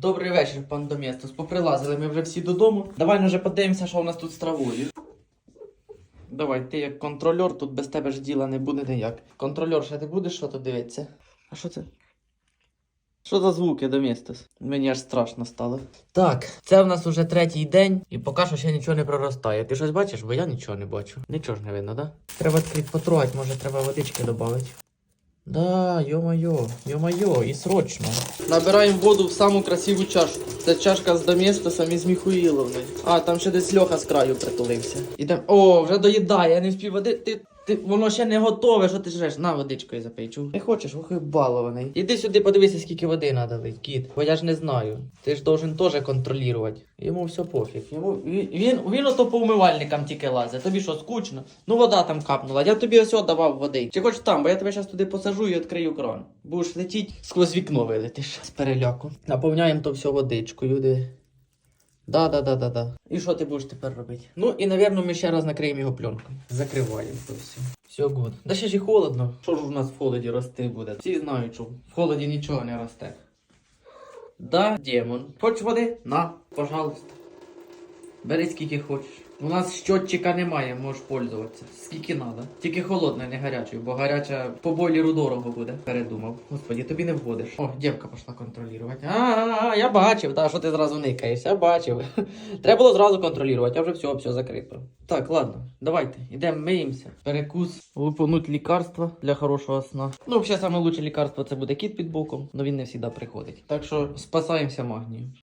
Добрий вечір, пан Доместос. Поприлазили ми вже всі додому. Давай ну вже подивимося, що у нас тут з травою. Давай, ти як контрольор, тут без тебе ж діла не буде ніяк. Контрольор, ще ти будеш що тут дивитися? А що це? Що за звуки, Доместос? Мені аж страшно стало. Так, це в нас уже третій день, і поки що ще нічого не проростає. Ти щось бачиш? Бо я нічого не бачу. Нічого ж не видно, да? Треба відкрити потрогати, може треба водички додати. Да, йо-моє, йо-моє, і срочно. Набираємо воду в саму красиву чашку. Це чашка з Доместосом і з. А, там ще десь Льоха з краю притулився. Ідем. О, вже доїдає, я не вспів води. Ти, ти, воно ще не готове, що ти жреш? На водичкою запий, чув. Не хочеш, охай балований. Іди сюди, подивися, скільки води лить, кіт. Бо я ж не знаю. Ти ж должен теж контролювати. Йому все пофіг. Йому, він, він, він ото по умивальникам тільки лазить. Тобі що, скучно? Ну вода там капнула. Я тобі ось давав води. Чи хочеш там, бо я тебе зараз туди посажу і відкрию кран. Будеш летіть, сквозь вікно вилетиш з переляку. Наповняємо то все водичкою. Де. Да, да, да, да, да. І що ти будеш тепер робити? Ну і, напевно, ми ще раз накриємо його пленкою. Закриваємо то все. Все гуд. Да ще ж і холодно. Що ж у нас в холоді рости буде? Всі знають, що в холоді нічого не росте. Да, демон. Хочеш води? На, пожалуйста. Бери скільки хочеш. У нас щотчика немає, можеш пользуватися. Скільки треба. Тільки холодне, не гарячою, бо гаряча по бойлеру дорого буде. Передумав. Господі, тобі не вгодиш. О, дівка пішла контролювати. А, я бачив, та що ти зразу никаєш, я бачив. Треба було зразу контролювати, а вже все, все закрито. Так, ладно, давайте, йдемо миємося. Перекус, лупануть лікарства для хорошого сна. Ну, взагалі, лучше лікарство це буде кіт під боком, але він не завжди приходить. Так що спасаємося магнією.